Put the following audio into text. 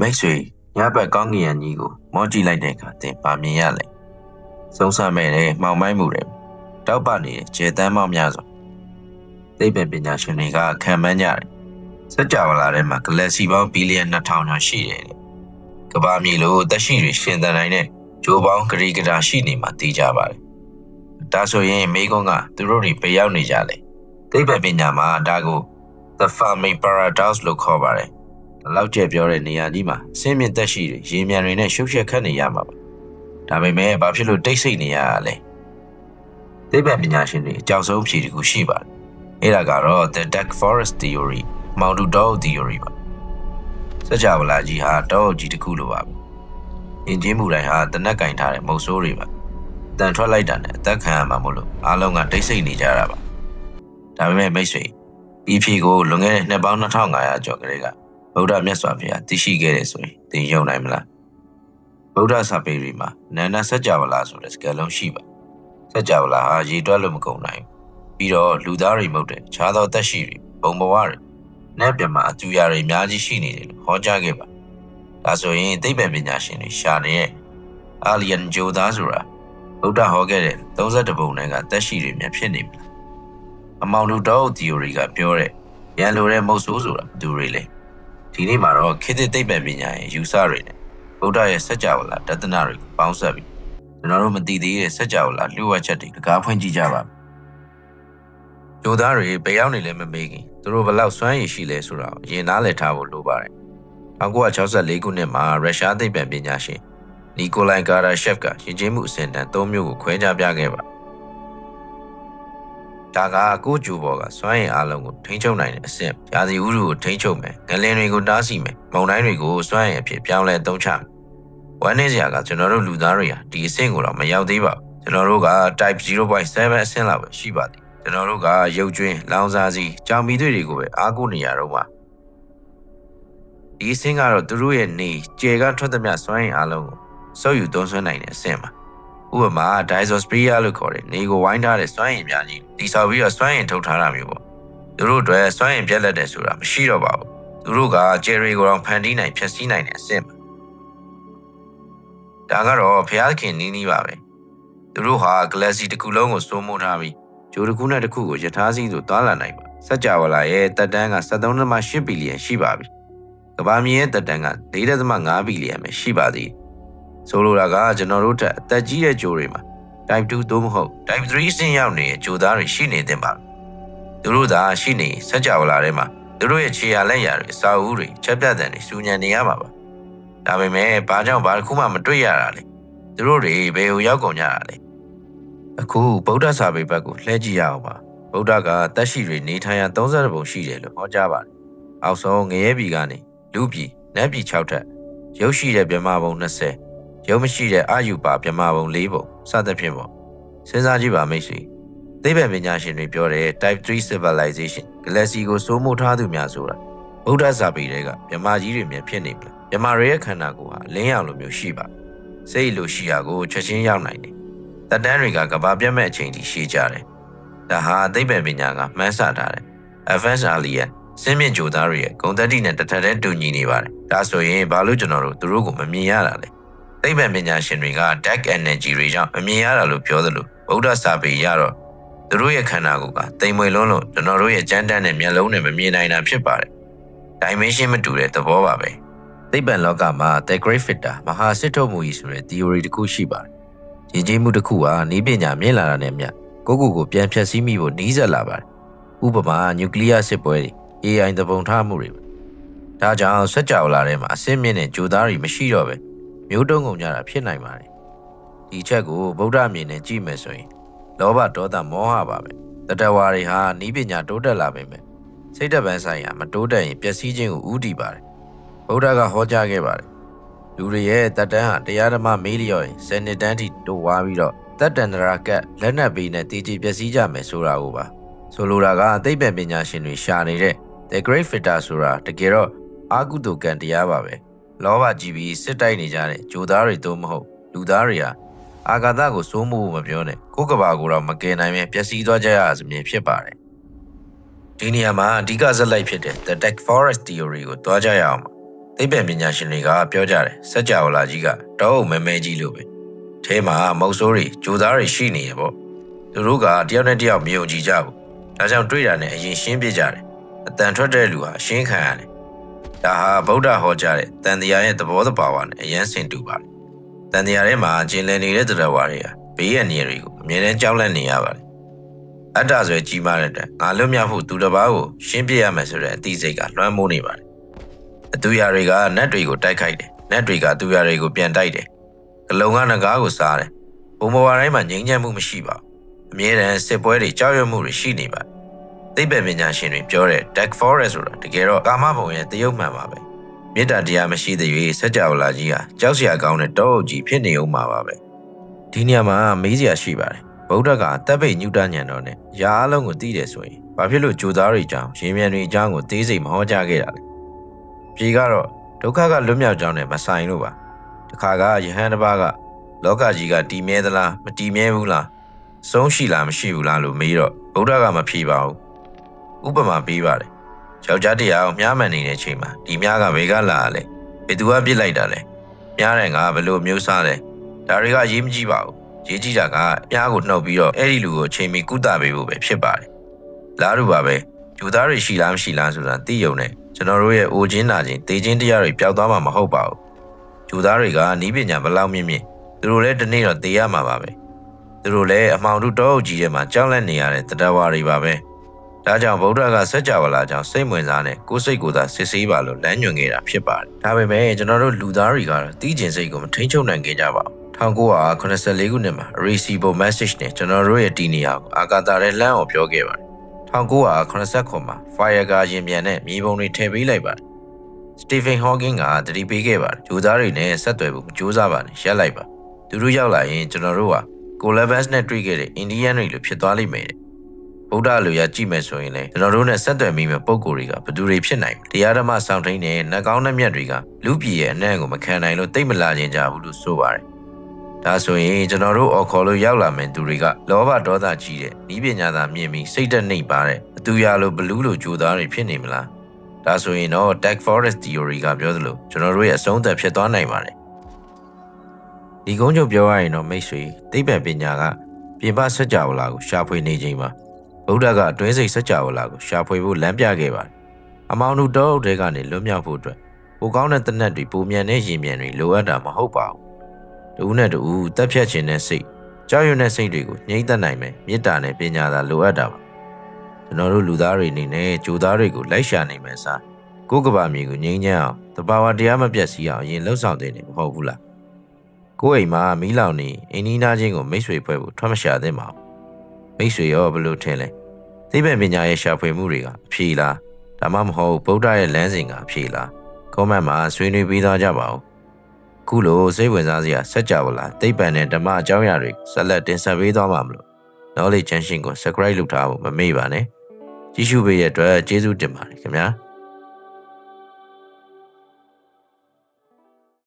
မိတ်ဆွေညဘက်ကောင်းကင်ယံကြီးကိုမောကြည့်လိုက်တဲ့အခါသင်ပါမြင်ရလဲစုံစမ်းမဲ့တဲ့မှောင်မိုက်မှုတွေတောက်ပနေတဲ့ခြေတန်းမောက်များစွာသိပ္ပံပညာရှင်တွေကခံမှန်းကြတယ်စัจ java လာထဲမှာဂလက်ဆီပေါင်းဘီလီယံ2000ကျော်ရှိတယ်တဲ့ကမ္ဘာမြေလိုသက်ရှိတွေရှင်သန်နိုင်တဲ့ဂျိုးပေါင်းဂရီဂတာရှိနေမှာသိကြပါတယ်ဒါဆိုရင်မိကုန်းကသူတို့တွေပြရောက်နေကြလေသိပ္ပံပညာမှာဒါကို the Fermi paradox လို့ခေါ်ပါတယ်။ လောက်ကျက်ပြောတဲ့နေရာကြီးမှာဆင်းမြင့်သက်ရှိတွေရေမြန်တွေနဲ့ရှုပ်ရှက်ခတ်နေရမှာပါ။ဒါပေမဲ့ဘာဖြစ်လို့တိတ်ဆိတ်နေရတာလဲ။သိပ္ပံပညာရှင်တွေအကြောက်ဆုံးဖြေတခုရှိပါတယ်။အဲ့ဒါကတော့ the dark forest theory မောင်တူတော theory ပါ။စကြဝဠာကြီးဟာတောကြီးတစ်ခုလိုပါပဲ။အင်ဂျင်မူတိုင်းဟာတနက်ကင်ထားတဲ့မုတ်ဆိုးတွေပါ။တန်ထွက်လိုက်တာနဲ့အသက်ခံရမှာမို့လို့အားလုံးကတိတ်ဆိတ်နေကြတာပါ။ဒါပေမဲ့မိတ်ဆွေဒီဖြေကိုလွန်ခဲ့တဲ့နှစ်ပေါင်း2500ကျော်ကလေးက ဗုဒ္ဓမြတ်စွာဘုရားသိရှိခဲ့တယ်ဆိုရင်သင်ယုံနိုင်မလားဗုဒ္ဓစာပေတွေမှာနာနာစัจ java လာဆိုတဲ့စကားလုံးရှိပါစัจ java လာဟာရေတွက်လို့မကုန်နိုင်ဘူးပြီးတော့လူသားတွေမဟုတ်တဲ့ခြားသောသက်ရှိတွေဘုံဘဝတွေနဲ့ပြမှာအတူရာတွေအများကြီးရှိနေတယ်လို့ဟောကြားခဲ့ပါဒါဆိုရင်သိပ္ပံပညာရှင်တွေရှာနေတဲ့အာလီယန်ဂျိုသားဆိုတာဗုဒ္ဓဟောခဲ့တဲ့32ဘုံနဲ့ကသက်ရှိတွေများဖြစ်နေပြီအမောင်လူတော့ theory ကပြောတဲ့ရန်လိုတဲ့မုတ်ဆိုးဆိုတာဘယ်သူတွေလဲ ဒီနေ့မှာတော့ခေတ်သစ်သိပ္ပံပညာရဲ့ယူဆတွေနဲ့ဗုဒ္ဓရဲ့စัจ java လာတသနာတွေကိုပေါင်းစပ်ပြီးကျွန်တော်တို့မသိသေးတဲ့စัจ java လာလှုပ်ဝက်ချက်တွေတကားဖွင့်ကြည့်ကြပါကျိုးသားတွေဘယ်ရောက်နေလဲမမေးခင်သူတို့ဘယ်လောက်စွမ်းရည်ရှိလဲဆိုတာကိုရင်နားလည်ထားဖို့လိုပါတယ်1964ခုနှစ်မှာရုရှားသိပ္ပံပညာရှင်နီကိုလိုင်ကာရာရှက်ဖ်ကယဉ်ကျေးမှုအစဉ်တန်း၃မျိုးကိုခွဲခြားပြခဲ့ပါ ဒါကကိုကျူဘော်ကစွမ်းရည်အလုံးကိုထိန်းချုပ်နိုင်တဲ့အဆင့်ရာသီဥတုကိုထိန်းချုပ်မယ်ငလင်တွေကိုတားဆီးမယ်မုန်တိုင်းတွေကိုစွမ်းရည်အဖြစ်ပြောင်းလဲသုံးချမယ်ဝမ်းနေစရာကကျွန်တော်တို့လူသားတွေဟာဒီအဆင့်ကိုတော့မရောက်သေးပါဘူးကျွန်တော်တို့က type 0.7အဆင့်လောက်ပဲရှိပါသည်ကျွန်တော်တို့ကရုပ်ကျွင်းလောင်စာစီကြောင်မီတွေတွေကိုပဲအားကိုးနေရတော့ပါဒီအဆင့်ကတော့သူတို့ရဲ့နေကျေကထွက်သမျှစွမ်းရည်အလုံးကိုစုပ်ယူသုံးစွဲနိုင်တဲ့အဆင့်ပါ ဥပမာ Disospria လို့ခေါ်တဲ့နေကိုဝိုင်းထားတဲ့စွမ်းရည်များကြီးတိဆောက်ပြီးတော့စွမ်းရည်ထုတ်ထားတာမျိုးပေါ့သူတို့အတွက်စွမ်းရည်ပြက်လက်တယ်ဆိုတာမရှိတော့ပါဘူးသူတို့ကဂျယ်ရီကိုတော့ဖန်တီးနိုင်ဖြည့်ဆည်းနိုင်တဲ့အဆင့်ပါဒါကတော့ဖျားခင်နီးနီးပါပဲသူတို့ဟာဂလက်ဆီတစ်ခုလုံးကိုစိုးမိုးထားပြီးဂျိုတစ်ခုနဲ့တစ်ခုကိုယထာစီးသို့တွာလာနိုင်ပါစัจ java လာရဲ့တက်တန်းက73.8ဘီလီယံရှိပါပြီကမ္ဘာမြေရဲ့တက်တန်းက4.5ဘီလီယံပဲရှိပါသေးတယ် ဆိုလိုတာကကျွန်တော်တို့ထက်အသက်ကြီးတဲ့ဂျိုတွေမှာ type 2သို့မဟုတ် type 3အဆင့်ရောက်နေတဲ့ဂျိုသားတွေရှိနေသင့်ပါသူတို့သာရှိနေစัจ java လာထဲမှာသူတို့ရဲ့ခြေရလက်ရာတွေစာအုပ်တွေချက်ပြတ်တဲ့တွေစူညံနေရမှာပါဒါပေမဲ့ဘာကြောင့်ဘာတစ်ခုမှမတွေ့ရတာလဲသူတို့တွေဘယ်ကိုရောက်ကုန်ကြတာလဲအခုဗုဒ္ဓစာပေဘက်ကိုလှည့်ကြည့်ရအောင်ပါဗုဒ္ဓကတက်ရှိတွေနေထိုင်ရ30ပုံရှိတယ်လို့ဟောကြားပါတယ်အောက်ဆုံးငရဲပြည်ကနေလူပြည်နတ်ပြည်6ထက်ရုပ်ရှိတဲ့မြမဘုံ20 ရုံမရှိတဲ့အာယူပါမြမဘုံ၄ဘုံစသဖြင့်ပေါ့စဉ်းစားကြည့်ပါမိတ်ဆွေသိပ္ပံပညာရှင်တွေပြောတဲ့ type 3 civilization galaxy ကိုစိုးမိုးထားသူများဆိုတာဗုဒ္ဓစာပေတွေကမြမကြီးတွေမြင်ဖြစ်နေပြီမြမတွေရဲ့ခန္ဓာကိုယ်ဟာလင်းရောင်လိုမျိုးရှိပါစိတ်လိုရှိရာကိုချက်ချင်းရောက်နိုင်တယ်တတန်းတွေကကဘာပြတ်မဲ့အချိန်ကြီးရှိကြတယ်ဒါဟာသိပ္ပံပညာကမှန်းဆထားတယ် advanced alien စင်းမြင့်ဂျိုသားတွေရဲ့ဂုံတက်တိနဲ့တထက်တည်းတူညီနေပါတယ်ဒါဆိုရင်ဘာလို့ကျွန်တော်တို့သူတို့ကိုမမြင်ရတာလဲ သိပ္ပံပညာရှင်တွေက dark energy တွေကြောင့်အမြင်ရတာလို့ပြောသလိုဗုဒ္ဓစာပေရတော့သူတို့ရဲ့ခန္ဓာကိုယ်ကတိမ်မွေလုံးလို့ကျွန်တော်တို့ရဲ့ကြမ်းတမ်းတဲ့မျက်လုံးနဲ့မမြင်နိုင်တာဖြစ်ပါတယ်။ dimension မတူတဲ့သဘောပါပဲ။သိပ္ပံလောကမှာ the great fitter မဟာစစ်ထုတ်မှုကြီးဆိုတဲ့ theory တစ်ခုရှိပါတယ်။ရည်ကြီးမှုတစ်ခုဟာနည်းပညာမြင့်လာတာနဲ့မျှကိုယ့်ကိုယ်ကိုပြန်ဖြတ်စည်းမိဖို့နှီးစက်လာပါတယ်။ဥပမာနျူကလ িয়ার စစ်ပွဲတွေ AI သဘုံထားမှုတွေ။ဒါကြောင့်စက်ကြောလာထဲမှာအစင်းမြင့်တဲ့ဂျိုသားတွေမရှိတော့ပဲ။ မျိုးတုံးကုန်ကြတာဖြစ်နိုင်ပါတယ်ဒီချက်ကိုဗုဒ္ဓမြင်နဲ့ကြည့်မယ်ဆိုရင်လောဘဒေါသမောဟပါပဲတတဝါတွေဟာနီးပညာတိုးတက်လာပေမဲ့စိတ်တပန်းဆိုင်ရာမတိုးတက်ရင်ပျက်စီးခြင်းကိုဥတည်ပါတယ်ဗုဒ္ဓကဟောကြားခဲ့ပါတယ်လူတွေရဲ့တတန်းဟာတရားဓမ္မမေးလျော့ရင်စနစ်တန်းထိတိုးွားပြီးတော့တတ္တန္တရာကတ်လက်နက်ပေးနဲ့တည်ကြည်ပျက်စီးကြမယ်ဆိုတာကိုပါဆိုလိုတာကသိပ္ပံပညာရှင်တွေရှာနေတဲ့ The Great Fitter ဆိုတာတကယ်တော့အာကုတုကံတရားပါပဲ လောဘကြီးပြီးစစ်တိုက်နေကြတဲ့ဂျိုသားတွေတော့မဟုတ်လူသားတွေဟာအာဂါသကိုစိုးမိုးဖို့မပြောနဲ့ကိုယ်ကဘာကိုတော့မကယ်နိုင်ပဲပျက်စီးသွားကြရစမြင်ဖြစ်ပါတယ်ဒီနေရာမှာအဓိကဇက်လိုက်ဖြစ်တဲ့ The Tech Forest Theory ကိုတွားကြရအောင်ပါသိသိပ္ပံပညာရှင်တွေကပြောကြတယ်စัจ java လာကြီးကတောအုပ်မဲမဲကြီးလို့ပဲထဲမှာမုတ်ဆိုးတွေကြိုသားတွေရှိနေရပေါ့သူတို့ကတယောက်နဲ့တယောက်မယုံကြည်ကြဘူးဒါကြောင့်တွေ့တာနဲ့အရင်ရှင်းပြကြတယ်အတန်ထွက်တဲ့လူဟာရှင်းခံရတယ် ဒါဟာဗုဒ္ဓဟောကြားတဲ့တန်တရားရဲ့သဘောတဘာဝနဲ့အရင်ဆင်တူပါတယ်တန်တရားထဲမှာကျင်လည်နေတဲ့တရားဝါတွေဟာဘေးရန်နေတွေကိုအမြဲတမ်းကြောက်လန့်နေရပါတယ်အတ္တဆိုကြီးမားတဲ့အတွက်ငါလွတ်မြောက်ဖို့သူတစ်ပါးကိုရှင်းပြရမယ်ဆိုတဲ့အသိစိတ်ကလွှမ်းမိုးနေပါတယ်အတူရတွေကနတ်တွေကိုတိုက်ခိုက်တယ်နတ်တွေကသူရတွေကိုပြန်တိုက်တယ်ကလုံကငကားကိုစားတယ်ဘုံဘဝတိုင်းမှာငြိမ်းချမ်းမှုမရှိပါဘူးအမြဲတမ်းစစ်ပွဲတွေကြောက်ရွံ့မှုတွေရှိနေပါတယ် သိပ္ပံပညာရှင်တွေပြောတဲ့ Dark Forest ဆိုတာတကယ်တော့ကာမဘုံရဲ့တရုပ်မှန်ပါပဲမေတ္တာတရားမရှိတဲ့၍စัจ java လာကြီးဟာကြောက်စရာကောင်းတဲ့တောအုပ်ကြီးဖြစ်နေဦးမှာပါပဲဒီနေရာမှာမေးစရာရှိပါတယ်ဗုဒ္ဓကတပ်ပိတ်ညုတညံတော်နဲ့ရာအလုံးကိုသိတယ်ဆိုရင်ဘာဖြစ်လို့ဂျိုသားတွေကြောင့်ရင်မြန်တွေအကြောင်းကိုသေးစိတ်မဟောကြားခဲ့တာလဲပြေကတော့ဒုက္ခကလွတ်မြောက်ကြောင်းနဲ့မဆိုင်လို့ပါတခါကယဟန်တစ်ပါးကလောကကြီးကတည်မြဲသလားမတည်မြဲဘူးလားဆုံးရှိလားမရှိဘူးလားလို့မေးတော့ဗုဒ္ဓကမဖြေပါဘူး ဥပမာပေးပါတယ်ယောက်ျားတရားကိုမြားမှန်နေတဲ့အချိန်မှာဒီမြားကဘယ်ကလာလဲဘယ်သူကပြစ်လိုက်တာလဲမြားတဲ့ငါဘယ်လိုမျိုးစားလဲဒါတွေကရေးမကြည့်ပါဘူးရေးကြည့်တာကမြားကိုနှုတ်ပြီးတော့အဲ့ဒီလူကိုချိန်မီကုသပေးဖို့ပဲဖြစ်ပါတယ်လားတို့ပါပဲယူသားတွေရှိလားမရှိလားဆိုတာသိယုံနဲ့ကျွန်တော်တို့ရဲ့အိုချင်းနာချင်းတေချင်းတရားတွေပျောက်သွားမှာမဟုတ်ပါဘူးယူသားတွေကနီးပညာဘလောက်မြင့်မြင့်သူတို့လည်းတနေ့တော့တေးရမှာပါပဲသူတို့လည်းအမှောင်တို့တောအုပ်ကြီးထဲမှာကြောက်လန့်နေရတဲ့တရားဝါတွေပါပဲ ဒါကြောင့်ဗုဒ္ဓကစัจ java လာကြောင့်စိတ်ဝင်စားနဲ့ကိုယ်စိတ်ကိုယ်သာစစ်ဆေးပါလို့လမ်းညွှန်ခဲ့တာဖြစ်ပါတယ်ဒါပေမဲ့ကျွန်တော်တို့လူသားတွေကတော့တီးကျင်စိတ်ကိုမထိန်ချုပ်နိုင်ခဲ့ကြပါဘူး1984ခုနှစ်မှာ Receivable Message နဲ့ကျွန်တော်တို့ရဲ့တီနေရာကိုအာကာသထဲလမ်းအောင်ပြောခဲ့ပါတယ်1989မှာ Fire ကရင်ပြန်တဲ့မြေပုံတွေထည့်ပေးလိုက်ပါတယ် Stephen Hawking ကတတိပေးခဲ့ပါတယ်ဂျိုသားတွေနဲ့ဆက်သွယ်ဖို့ကြိုးစားပါတယ်ရက်လိုက်ပါသူတို့ရောက်လာရင်ကျွန်တော်တို့က Colabus နဲ့တွေ့ခဲ့တဲ့ Indian တွေလိုဖြစ်သွားလိမ့်မယ် ဗုဒ္ဓလူရကြည့်မယ်ဆိုရင်လည်းကျွန်တော်တို့နဲ့ဆက်သွယ်မိမဲ့ပုံကိုယ်တွေကဘယ်သူတွေဖြစ်နိုင်လဲတရားဓမ္မဆောင်ထိန်တဲ့နှကောင်းနှမျက်တွေကလူပြည်ရဲ့အနံ့ကိုမခံနိုင်လို့တိတ်မလာခြင်းကြဘူးလို့ဆိုပါတယ်ဒါဆိုရင်ကျွန်တော်တို့အော်ခေါ်လို့ရောက်လာမယ့်သူတွေကလောဘဒေါသကြီးတဲ့ဤပညာသာမြင်ပြီးစိတ်တက်နှိပ်ပါတဲ့အတူရလိုဘလူးလိုကြိုးသားတွေဖြစ်နေမလားဒါဆိုရင်တော့ Tech Forest Theory ကပြောသလိုကျွန်တော်တို့ရဲ့အဆုံးသက်ဖြစ်သွားနိုင်ပါတယ်ဒီကုန်းချုပ်ပြောရရင်တော့မိတ်ဆွေသိပ္ပံပညာကပြင်ပစัจ java လာကိုရှာဖွေနေခြင်းပါ ဗုဒ္ဓကအတွင်းစိတ်စัจ java လာကိုရှာဖွေဖို့လမ်းပြခဲ့ပါတယ်အမောင်တို့တောအုပ်တဲကနေလွတ်မြောက်ဖို့အတွက်ပိုကောင်းတဲ့တနက်တွေပုံမြန်တဲ့ရင်မြန်တွေလိုအပ်တာမဟုတ်ပါဘူးတူနဲ့တူတက်ဖြတ်ခြင်းနဲ့စိတ်ကြောက်ရွံ့တဲ့စိတ်တွေကိုငြိမ့်သက်နိုင်မယ်မေတ္တာနဲ့ပညာသာလိုအပ်တာပါကျွန်တော်တို့လူသားတွေအနေနဲ့ဂျိုသားတွေကိုလိုက်ရှာနိုင်မယ်စားကိုယ်ကဘာမြေကိုငြိမ်းချမ်းအောင်တဘာဝတရားမပြတ်စီအောင်အရင်လှုပ်ဆောင်တဲ့နေမဟုတ်ဘူးလားကိုယ်အိမ်မှာမီးလောင်နေအင်းနီးနာချင်းကိုမိတ်ဆွေဖွဲ့ဖို့ထွက်မရှာသင့်ပါဘူးမိတ်ဆွေရောဘယ်လိုထင်လဲ သိပ္ပံပညာရဲ့ရှာဖွေမှုတွေကအဖြေလားဒါမှမဟုတ်ဗုဒ္ဓရဲ့လမ်းစဉ်ကအဖြေလားကွန်မန့်မှာဆွေးနွေးပြီးသားကြပါဦးခုလိုစိတ်ဝင်စားစရာစัจ java လာသိပ္ပံနဲ့ဓမ္မအကြောင်းအရာတွေဆက်လက်တင်ဆက်ပေးသွားမှာမလို့ knowledge channel ကို subscribe လုပ်ထားဖို့မမေ့ပါနဲ့ကြည့်ရှုပေးတဲ့အတွက်ကျေးဇူးတင်ပါတယ်ခင်ဗျာ